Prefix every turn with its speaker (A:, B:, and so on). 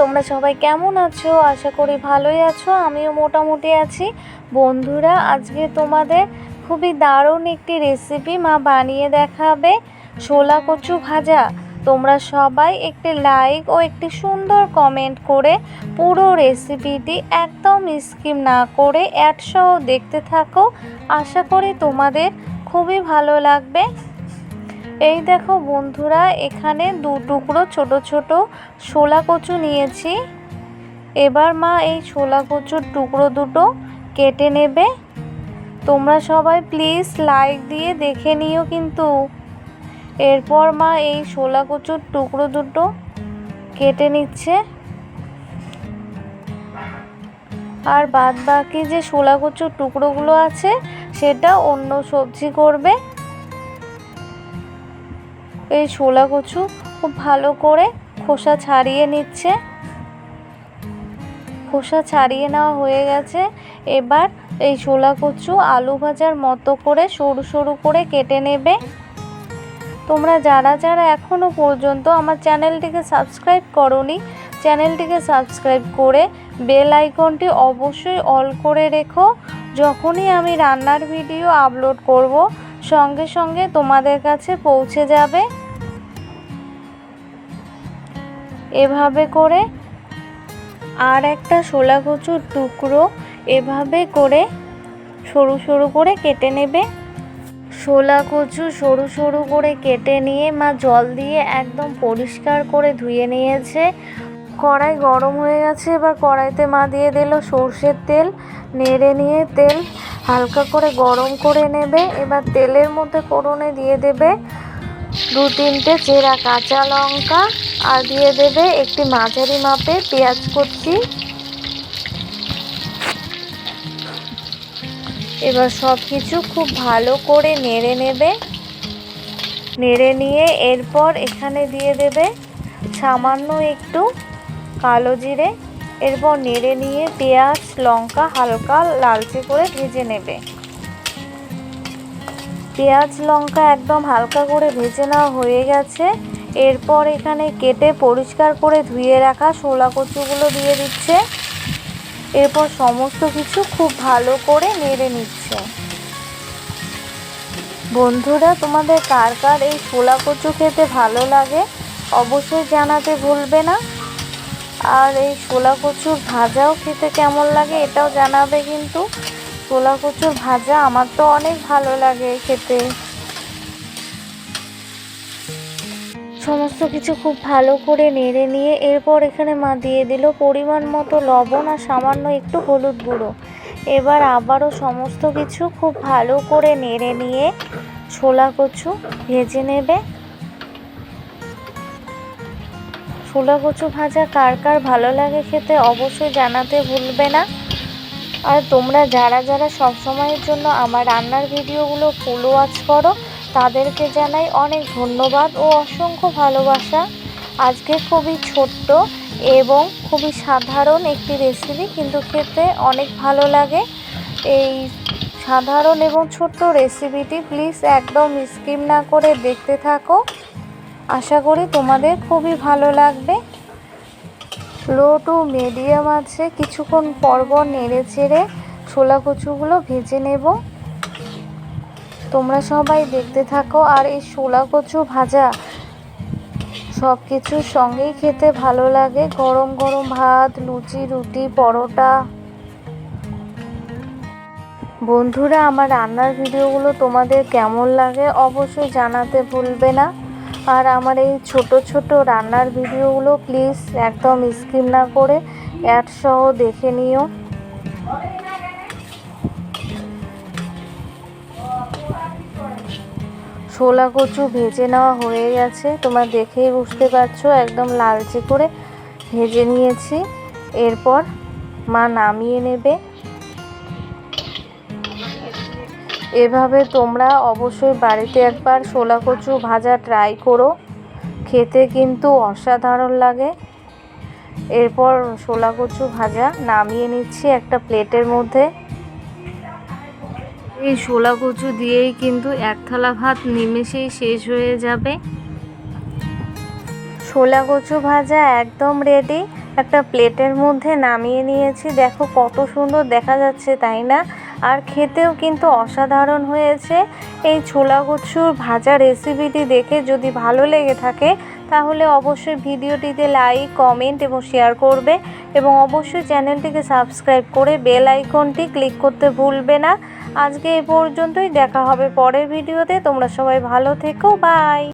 A: তোমরা সবাই কেমন আছো? আশা করি ভালোই আছো, আমিও মোটামুটি আছি। বন্ধুরা, আজকে তোমাদের খুবই দারুণ একটি রেসিপি মা বানিয়ে দেখাবে, ছোলা কচু ভাজা। তোমরা সবাই একটি লাইক ও একটি সুন্দর কমেন্ট করে পুরো রেসিপিটি একদম স্কিম না করে অ্যাডসহ দেখতে থাকো। আশা করি তোমাদের খুবই ভালো লাগবে। এই দেখো বন্ধুরা, এখানে দু টুকরো ছোট ছোট শোলা কচু নিয়েছি। এবার মা এই ছোলা কচুর টুকরো দুটো কেটে নেবে। তোমরা সবাই প্লিজ লাইক দিয়ে দেখে নিও কিন্তু। এরপর মা এই শোলা কচুর টুকরো দুটো কেটে নিচ্ছে। আর বাদ বাকি যে শোলা কচুর টুকরোগুলো আছে, সেটা অন্য সবজি করবে। এই ছোলা কচু খুব ভালো করে খোসা ছাড়িয়ে নিচ্ছে। খোসা ছাড়িয়ে নেওয়া হয়ে গেছে। এবার এই ছোলা কচু আলু ভাজার মতো করে সরু সরু করে কেটে নেবে। তোমরা যারা যারা এখনও পর্যন্ত আমার চ্যানেলটিকে সাবস্ক্রাইব করনি, চ্যানেলটিকে সাবস্ক্রাইব করে বেল আইকনটি অবশ্যই অল করে রেখো। যখনই আমি রান্নার ভিডিও আপলোড করব সঙ্গে সঙ্গে তোমাদের কাছে পৌঁছে যাবে। এভাবে করে আর একটা শোলা কচুর টুকরো এভাবে করে সরু সরু করে কেটে নেবে। শোলা কচু সরু সরু করে কেটে নিয়ে মা জল দিয়ে একদম পরিষ্কার করে ধুয়ে নিয়েছে। কড়াই গরম হয়ে গেছে, এবার কড়াইতে মা দিয়ে দিল সর্ষের তেল, নেড়ে নিয়ে তেল হালকা করে গরম করে নেবে, এবার তেলের মধ্যে ফোড়নে দিয়ে দেবে দু তিনটে চেরা কাঁচা লঙ্কা আর দিয়ে দেবে একটি মাঝারি মাপে পেঁয়াজ কুচি। এবার সব কিছু খুব ভালো করে নেড়ে নেবে। নেড়ে নিয়ে এরপর এখানে দিয়ে দেবে সামান্য একটু কালো জিরে। এরপর নেড়ে নিয়ে পেঁয়াজ, লঙ্কা হালকা লালচে করে ভেজে নেবে। পেঁয়াজ, লঙ্কা একদম হালকা করে ভেজে নেওয়া হয়ে গেছে। এরপর এখানে কেটে পরিষ্কার করে ধুয়ে রাখা শোলা কচুগুলো দিয়ে দিচ্ছে। এরপর সমস্ত কিছু খুব ভালো করে নেড়ে নিচ্ছে। বন্ধুরা, তোমাদের কার কার এই শোলা কচু খেতে ভালো লাগে অবশ্যই জানাতে ভুলবে না। আর এই ছোলা কচুর ভাজাও খেতে কেমন লাগে এটাও জানাবে কিন্তু। ছোলা কচুর ভাজা আমার তো অনেক ভালো লাগে খেতে। সমস্ত কিছু খুব ভালো করে নেড়ে নিয়ে এরপর এখানে মা দিয়ে দিল পরিমাণ মতো লবণ আর সামান্য একটু হলুদ গুঁড়ো। এবার আবারও সমস্ত কিছু খুব ভালো করে নেড়ে নিয়ে ছোলা কচু ভেজে নেবে। ছোলা কচু ভাজা কার কার ভালো লাগে খেতে অবশ্যই জানাতে ভুলবে না। আর তোমরা যারা যারা সব সময়ের জন্য আমার রান্নার ভিডিওগুলো ফুল ওয়াচ করো, তাদেরকে জানাই অনেক ধন্যবাদ ও অসংখ্য ভালোবাসা। আজকে খুবই ছোট্ট এবং খুবই সাধারণ একটি রেসিপি কিন্তু খেতে অনেক ভালো লাগে। এই সাধারণ এবং ছোট্ট রেসিপিটি প্লিজ একদম স্কিম না করে দেখতে থাকো। আশা করি তোমাদের খুবই ভালো লাগবে। লো টু মিডিয়াম আছে, কিছুক্ষণ পরপর নেড়ে চেড়ে ছোলা কচুগুলো ভেজে নেব। তোমরা সবাই দেখতে থাকো, আর এই ছোলা কচু ভাজা সব কিছুর সঙ্গেই খেতে ভালো লাগে। গরম গরম ভাত, লুচি, রুটি, পরোটা। বন্ধুরা, আমার রান্নার ভিডিওগুলো তোমাদের কেমন লাগে অবশ্যই জানাতে ভুলবে না। আর আমার এই ছোট ছোট রান্নার ভিডিওগুলো প্লিজ একদম স্কিপ না করে অ্যাড সহ দেখে নিও। ছোলা কচু ভেজে নেওয়া হয়ে গেছে, তোমরা দেখেই বুঝতে পারছ, একদম লালচে করে ভেজে নিয়েছি। এরপর মা নামিয়ে নেবে। এভাবে তোমরা অবশ্যই বাড়িতে একবার শোলা কচু ভাজা ট্রাই করো। খেতে কিন্তু অসাধারণ লাগে। এরপর শোলা কচু ভাজা নামিয়ে নিচ্ছি একটা প্লেটের মধ্যে। এই শোলা কচু দিয়েই কিন্তু এক থালা ভাত নিমেষেই শেষ হয়ে যাবে। শোলা কচু ভাজা একদম রেডি একটা প্লেটের মধ্যে নামিয়ে নিয়েছি। দেখো কত সুন্দর দেখা যাচ্ছে, তাই না? আর খেতেও কিন্তু অসাধারণ হয়েছে। এই ছোলা কচুর ভাজা রেসিপিটি দেখে যদি ভালো লেগে থাকে, তাহলে অবশ্যই ভিডিওটিতে লাইক কমেন্ট এবং শেয়ার করবে এবং অবশ্যই চ্যানেলটিকে সাবস্ক্রাইব করে বেল আইকনটি ক্লিক করতে ভুলবে না। আজকে এই পর্যন্তই, দেখা হবে পরের ভিডিওতে। তোমরা সবাই ভালো থেকো বাই